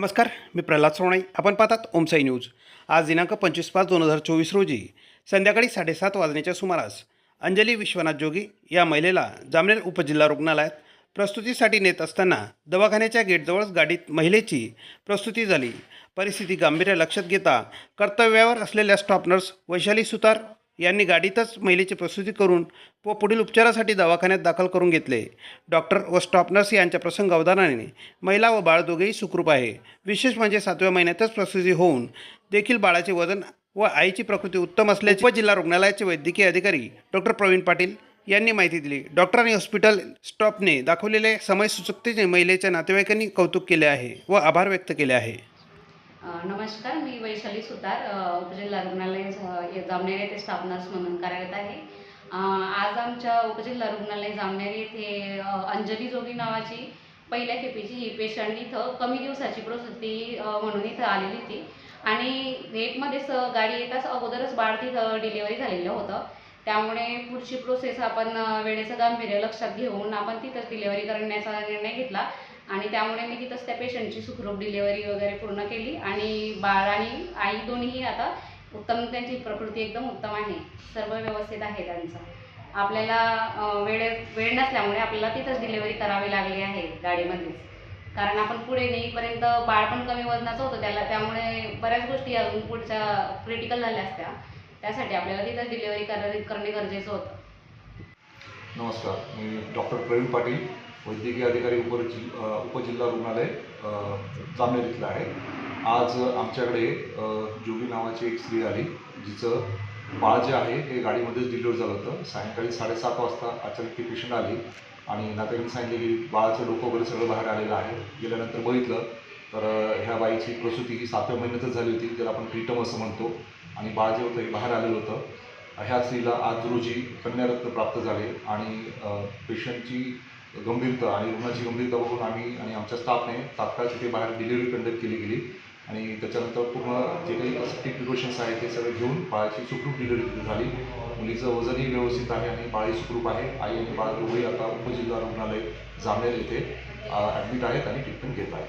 नमस्कार मी प्रल्हाद सोनाई. आपण पाहतात ओमसाई न्यूज. आज दिनांक पंचवीस पाच दोन हजार चोवीस रोजी संध्याकाळी साडेसात वाजण्याच्या सुमारास अंजली विश्वनाथ जोगी या महिलेला जामनेर उपजिल्हा रुग्णालयात प्रस्तुतीसाठी नेत असताना दवाखान्याच्या गेटजवळच गाडीत महिलेची प्रस्तुती झाली. परिस्थिती गांभीर्य लक्षात घेता कर्तव्यावर असलेल्या स्टॉप नर्स वैशाली सुतार यांनी गाडीतच महिलेची प्रसूती करून व पुढील उपचारासाठी दवाखान्यात दाखल करून घेतले. डॉक्टर व स्टॉप नर्स यांच्या प्रसंग अवधानाने महिला व बाळ दोघेही सुखरूप आहे. विशेष म्हणजे सातव्या महिन्यातच प्रसूती होऊन देखील बाळाचे वजन व आईची प्रकृती उत्तम असल्याचे जिल्हा रुग्णालयाचे वैद्यकीय अधिकारी डॉक्टर प्रवीण पाटील यांनी माहिती दिली. डॉक्टर आणि हॉस्पिटल स्टॉपने दाखवलेले समयसूचकतेचे महिलेच्या नातेवाईकांनी कौतुक केले आहे व आभार व्यक्त केले आहे. नमस्कार मी वैशाली सुतार उपजिल्हा रुग्णालय जामनेर येथे स्टाफ नर्स म्हणून कार्यरत आहे. आज आमच्या उपजिल्हा रुग्णालय जामनेर येथे अंजली जोगी नावाची पहिल्या खेपेची ही पेशंट इथं कमी दिवसाची प्रसूती म्हणून इथं आलेली होती. आणि रेटमध्येच गाडी येताच अगोदरच बाळ तिथं डिलिव्हरी झालेलं होतं. त्यामुळे पुढची प्रोसेस आपण वेळेचं गांभीर्य लक्षात घेऊन आपण तिथंच डिलिव्हरी करण्याचा निर्णय घेतला. आणि त्यामुळे मी तिथंच त्या पेशंटची सुखरूप डिलेवरी वगैरे पूर्ण केली. आणि बाळ आणि आई दोन्हीही आता उत्तम त्यांची प्रकृती एकदम उत्तम आहे. सर्व व्यवस्थित आहे त्यांचं. आपल्याला वेळे वेळ नसल्यामुळे आपल्याला तिथंच डिलिव्हरी करावी लागली आहे गाडीमध्येच कारण आपण पुढे नेईपर्यंत बाळ पण कमी वजनाचं होतं. त्याला त्यामुळे बऱ्याच गोष्टी अजून पुढच्या क्रिटिकल झाल्या असत्या. त्यासाठी आपल्याला तिथंच डिलिव्हरी कर करणे गरजेचं होतं. नमस्कार. मी डॉक्टर प्रवीण पाटील. वैद्यकीय अधिकारी उपजि उपजिल्हा रुग्णालय जामनेर इथलं आहे. आज आमच्याकडे जोगी नावाची एक स्त्री आली जिचं बाळ जे आहे ते गाडीमध्येच डिलिव्हर झालं होतं. सायंकाळी साडेसात वाजता अचानक ती पेशंट आली आणि नात्यांनी सांगितले की बाळाचं डोकं वगैरे सगळं बाहेर आलेलं आहे. गेल्यानंतर बघितलं तर ह्या बाईची प्रसूती ही सातव्या महिन्यातच झाली होती त्याला आपण प्रीटम असं म्हणतो. आणि बाळ जे होतं हे बाहेर आलेलं होतं. ह्या स्त्रीला आज रोजी कन्यारत्न प्राप्त झाले आणि पेशंटची गंभीरता आणि रुग्णाची गंभीरता बघून आम्ही आणि आमच्या स्टाफने तात्काळ तिथे बाहेर डिलिव्हरी कंडक्ट केली गेली. आणि त्याच्यानंतर पूर्ण जे काही सेफ्टी प्रिकॉशन्स आहेत ते सगळे घेऊन बाळाची सुखरूप डिलिव्हरी तिथे झाली. मुलीचं वजनही व्यवस्थित आहे आणि बाळी सुखरूप आहे. आई आणि बाळ दोघंही आता उपजिल्हा रुग्णालय जामनेर येथे ॲडमिट आहेत आणि ट्रीटमेंट घेत आहेत.